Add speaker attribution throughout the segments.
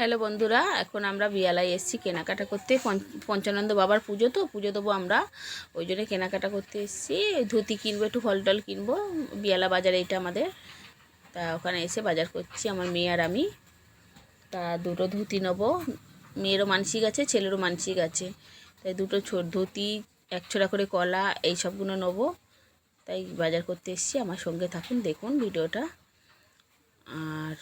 Speaker 1: Hello বন্ধুরা, এখন আমরা বিয়ালায় এসেছি কেনাকাটা করতে। পঞ্চ- পঞ্চানন্দ বাবার পুজো তো, পুজো দেবো আমরা। ওই জন্য কেনাকাটা করতে এসেছি। ধুতি কিনবো, একটু ফল টল কিনবো। বিয়ালা বাজার এইটা আমাদের। তা ওখানে এসে বাজার করছি, আমার মেয়ে আর আমি। তা দুটো ধুতি নেব। মেয়েরও মানসিক আছে, ছেলেরও মানসিক আছে। তাই দুটো ধুতি, এক ছোড়া করে কলা, এই সবগুলো নেব। তাই বাজার করতে এসেছি, আমার সঙ্গে থাকুন, দেখুন ভিডিওটা। আর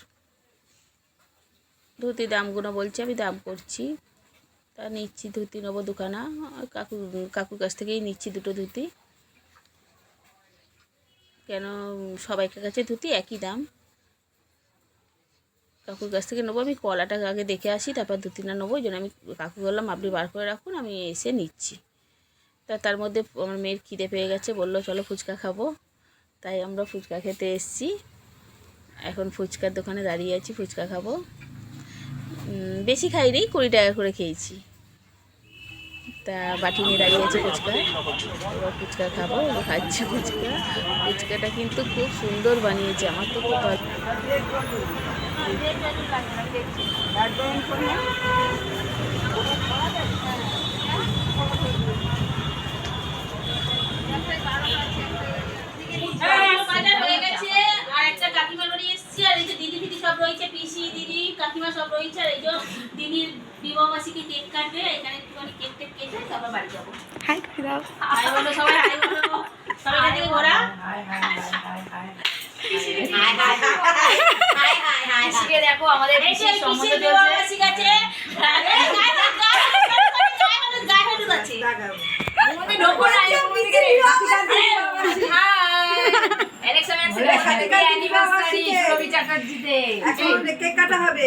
Speaker 1: ধুতি দামগুলো বলছি, আমি দাম করছি। তা নিচ্ছি ধুতি নেব দুখানা। কাকু, কাকুর কাছ থেকেই নিচ্ছি দুটো ধুতি। কেন সবাইকার কাছে ধুতি একই দাম। কাকুর কাছ থেকে নেব, আমি কলাটা আগে দেখে আসি, তারপর ধুতিটা নেব, ওই জন্য আমি কাকু বললাম, আপনি বার করে রাখুন, আমি এসে নিচ্ছি। তা তার মধ্যে আমার মেয়ের খিদে পেয়ে গেছে, বলল, চলো ফুচকা খাব। তাই আমরা ফুচকা খেতে এসেছি। এখন ফুচকার দোকানে দাঁড়িয়ে আছি, ফুচকা খাব। বেশি খাই নি কুড়ি টাকা করে খেয়েছি। তা বাটি নিয়ে দাঁড়িয়ে আছে ফুচকা। এবার ফুচকা খাব খাচ্ছি ফুচকা। ফুচকাটা কিন্তু খুব সুন্দর বানিয়েছে, আমার তো খুব ভালো
Speaker 2: বাজার হয়ে গেছে আর একটা কাকিমার বাড়ি এসেছি আর এই যে দিদি ফিদি সব রয়েছে পিসি দিদি কাকিমা সব রয়েছে আর এই যে দিদির কেক কাটবে? এখানে একটুখানি কেক টেক কেটে তারপর বাড়ি যাব।
Speaker 3: হাই করে দাও
Speaker 2: হাই বলো সবাই হাই বলো সবাই এদিকে ঘোরা
Speaker 4: দেখো আমাদের আমাদের আর নকুল থেকে হাই ইলেকশন আছে অ্যানিভার্সারি রবি চ্যাটার্জিতে
Speaker 3: এখন কেক কাটা হবে।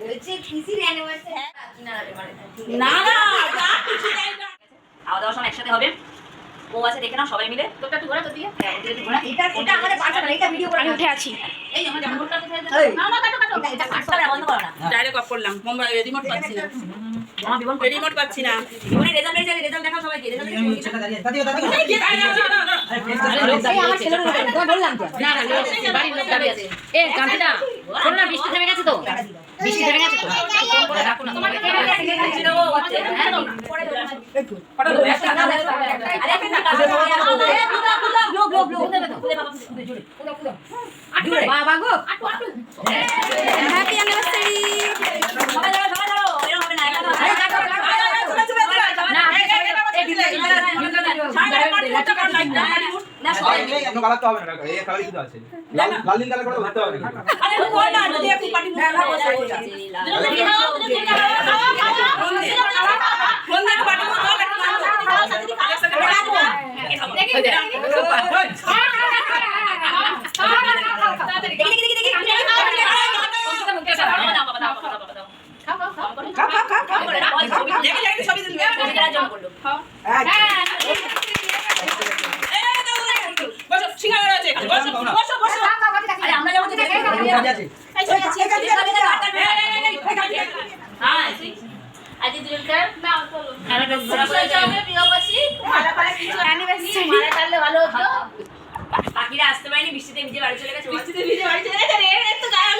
Speaker 4: বলছে পিসির অ্যানিভার্সারি
Speaker 2: না না যা খুশি তাই না।
Speaker 4: খাওয়া দাওয়া সব একসাথে হবে। ও আছে দেখে নাও সবাই মিলে।
Speaker 2: তোরটা একটু ঘোরা তোর দিকে।
Speaker 4: হ্যাঁ, ওদের একটু ঘোরা। এটা আমাদের পার্সোনাল এটা ভিডিও করে
Speaker 3: আমি উঠে আছি।
Speaker 2: এই আমার জামাটা কোথায় না না কাটো কাটো।
Speaker 4: এটা এটা বন্ধ করো না।
Speaker 5: ডাইরেক্ট অফ করলাম। মোবাইল রিমোট পাচ্ছি না।
Speaker 4: মামা বিবন
Speaker 5: রিমোট পাচ্ছি না।
Speaker 4: বিবনের রেজাল্ট রেজাল্ট দেখাও সবাইকে। রেজাল্ট দাঁড়িয়ে? বৃষ্টি থেমে গেছে তো বৃষ্টি থেমে গেছে তো ফোন করে রাখো
Speaker 2: খাও খাও খাও
Speaker 5: খাও খাও খাও খাও
Speaker 4: করে দাও ছবি
Speaker 5: দেখি দেখি ছবি দিন
Speaker 4: ছবি তোলার জন্য করল
Speaker 5: বসো আছে বসো বসো বসো
Speaker 4: আরে আমরা যাব
Speaker 2: হ্যাঁ দুজনকার না ভালো হতো
Speaker 4: পাখিরা আসতে পারেনি বৃষ্টিতে ভিজে বাড়ি চলে গেছে
Speaker 2: বৃষ্টিতে ভিজে বাড়ি চলে গেছে রে তো গায়ে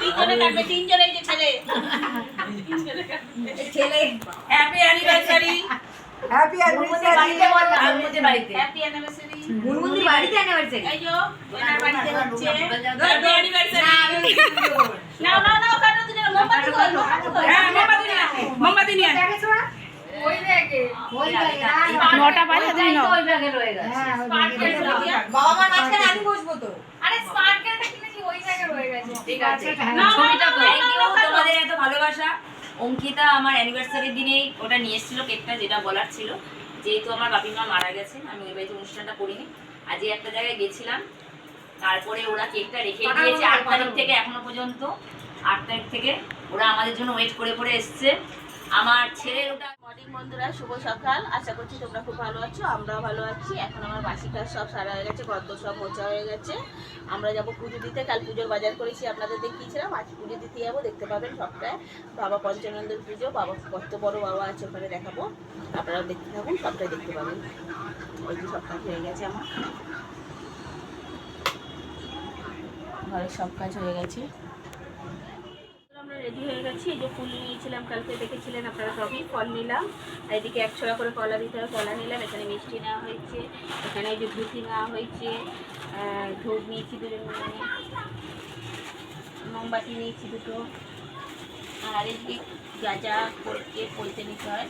Speaker 2: তিনজনে কাটবে তিনজনে ছেলে
Speaker 5: হ্যাপি অ্যানিভার্সারি
Speaker 3: হ্যাপি
Speaker 4: বাড়িতে বাড়িতে
Speaker 2: হ্যাপি অ্যানিভার্সারি
Speaker 4: মুরমুদের বাড়িতে অ্যানিভার্সারি
Speaker 2: এই যে ওনার বাড়িতে হচ্ছে
Speaker 5: হ্যাপি অ্যানিভার্সারি
Speaker 2: নাও নাও নাও কাটো দুজনে মোমবাতি কর
Speaker 5: হ্যাঁ মোমবাতি নিয়ে মোমবাতি নিয়ে আসো
Speaker 3: নটা বাজে তুমি নাও
Speaker 4: ওই রয়ে গেছে
Speaker 3: বাবা মার মাঝখানে আমি বসবো তো
Speaker 4: ঠিক আছে
Speaker 2: না,
Speaker 4: ছবিটা
Speaker 2: না, না,
Speaker 4: থ্যাংক
Speaker 2: না,
Speaker 4: ইউ
Speaker 2: না, না,
Speaker 4: তোমাদের এত ভালোবাসা অঙ্কিতা আমার অ্যানিভার্সারির দিনেই ওটা নিয়ে এসেছিল কেকটা যেটা বলার ছিল। যেহেতু আমার বাপি মা মারা গেছে আমি ওই বাড়িতে অনুষ্ঠানটা করিনি। আজকে একটা জায়গায় গেছিলাম। তারপরে ওরা কেকটা রেখে দিয়েছে আট তারিখ থেকে এখনও পর্যন্ত। আট তারিখ থেকে ওরা আমাদের জন্য ওয়েট করে করে এসছে। আমার ছেলের ওটা
Speaker 1: মর্নিং বন্ধুরা, শুভ সকাল। আশা করছি তোমরা খুব ভালো আছো, আমরাও ভালো আছি। এখন আমার বাসি কাজ সব সারা হয়ে গেছে গদ্দ সব মোচা হয়ে গেছে। আমরা যাব পুজো দিতে, কাল পুজোর বাজার করেছি, আপনাদের দেখিয়েছিলাম আজ পুজো দিতে যাব, দেখতে পাবেন সবটায় বাবা পঞ্চানন্দের পুজো, বাবা কত বড় বাবা আছে ওখানে দেখাবো। আপনারা দেখতে থাকুন, সবটাই দেখতে পাবেন। ওই যে সব কাজ হয়ে গেছে আমার। ঘরের সব কাজ হয়ে গেছে। রেডি হয়ে গেছি। এই যে ফুল নিয়েছিলাম, কালকে দেখেছিলেন আপনারা সবই, ফল নিলাম। এদিকে এক ছড়া করে কলা দিতে হবে, কলা নিলাম, এখানে মিষ্টি নেওয়া হয়েছে, এখানে এই যে ধুতি নেওয়া হয়েছে ধূপ নিয়েছি দুজন মোমবাতি নিয়েছি দুটো। আর এদিকে যা যা করতে পইতে নিতে হয়,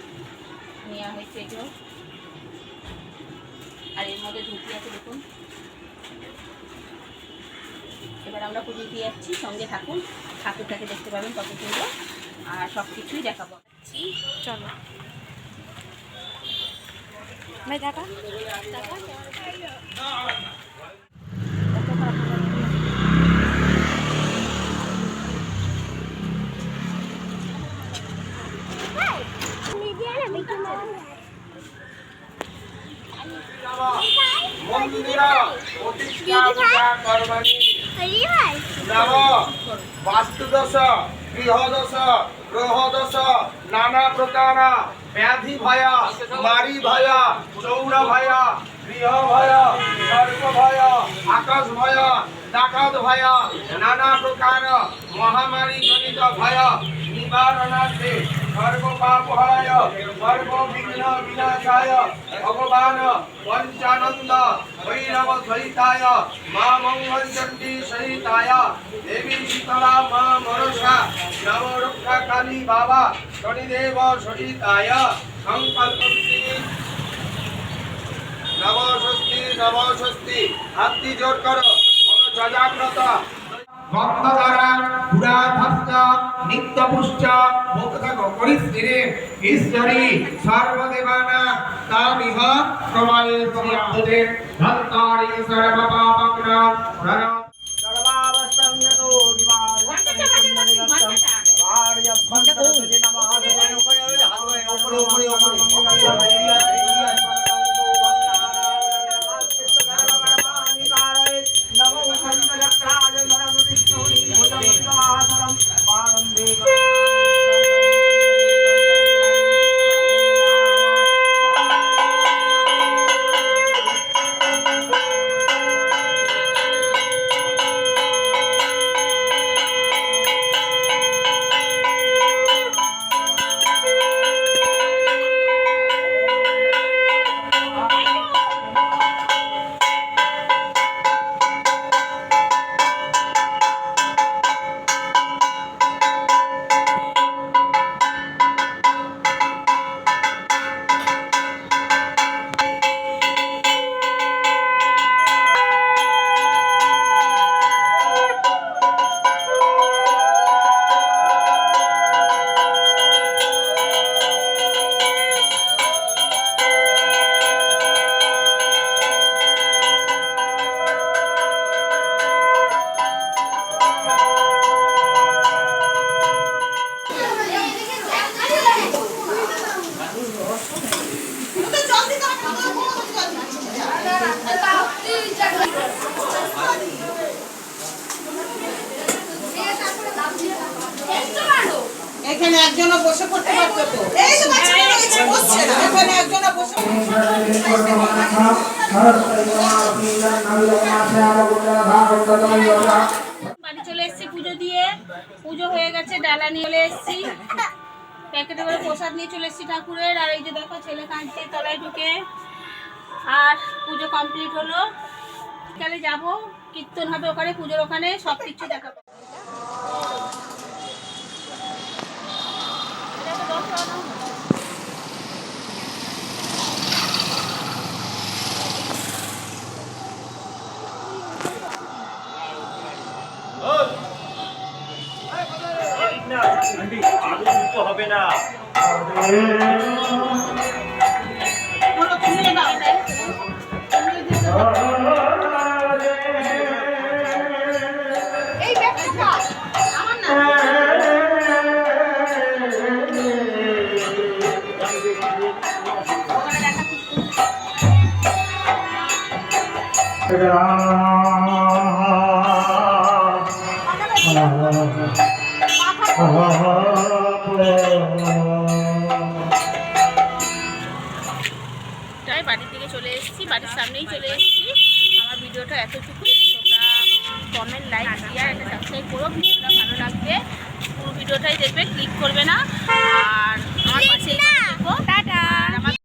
Speaker 1: নেওয়া হয়েছে এগুলো। আর এর মধ্যে ধুতি আছে দেখুন। এবার আমরা পুজো দিয়ে যাচ্ছি সঙ্গে থাকুন। ঠাকুরটাকে দেখতে পাবেন কত সুন্দর। আর সব কিছুই দেখাবো।
Speaker 3: চলো। ভাই
Speaker 6: প্রতিষ্ঠা কর্মণি নব বাস্তুদোষ গৃহদোষ গ্রহদোষ নানা প্রকার ব্যাধি ভয় মারি ভয় চৌর ভয়, গৃহ ভয়, সর্প ভয়, আকাশ ভয়, ডাকাত ভয়, নানা প্রকার মহামারী জনিত ভয় নিবারণার্থে সর্ব পাপ হরায় সর্ব বিঘ্ন বিনাশায় ভগবান পঞ্চানন্দ ভৈরব সহিতায় মা মঙ্গল চণ্ডী সহিতায় দেবী শীতলা মা মনসা নবরক্ষা কালী বাবা শনিদেব সহিতায় সংকল্পন্তি নবস্বস্তি নবস্বস্তি হাতটি জোর করো বলো গন্ধধারা পুরাধস্ত নিত্যপুষ্ট মুক্ত করিস্তিরে ঈশ্বরী সর্বদেবানা তামিহ প্রমায়সি আহুতে ধন্তারি সর্বপাপগ্ন সর
Speaker 7: এখানে একজনও বসে পড়তে পারতো তো। এই তো বাচ্চাটা রয়েছে বসছে না এখানে একজনও বসে
Speaker 1: বাড়ি চলে এসেছি পুজো দিয়ে। পুজো হয়ে গেছে ডালা নিয়ে চলে এসেছি। প্যাকেটে করে প্রসাদ নিয়ে চলে এসেছি ঠাকুরের। আর এই যে দেখো ছেলে কাঁদছে তলায় ঢুকে। আর পুজো কমপ্লিট হলো। বিকালে যাব কীর্তন হবে ওখানে পুজোর ওখানে সব কিছু দেখাবো। এটা তো তাই বাড়ির দিকে চলে এসেছি, বাড়ির সামনেই চলে এসেছি। আমার ভিডিওটা এতটুকু তোমরা কমেন্ট লাইক শেয়ার একটা সাবস্ক্রাইব করো। ভিডিওটা ভালো লাগবে পুরো ভিডিওটাই দেখবে ক্লিক করবে না। আর আমার পাশেই দেখো টাটা।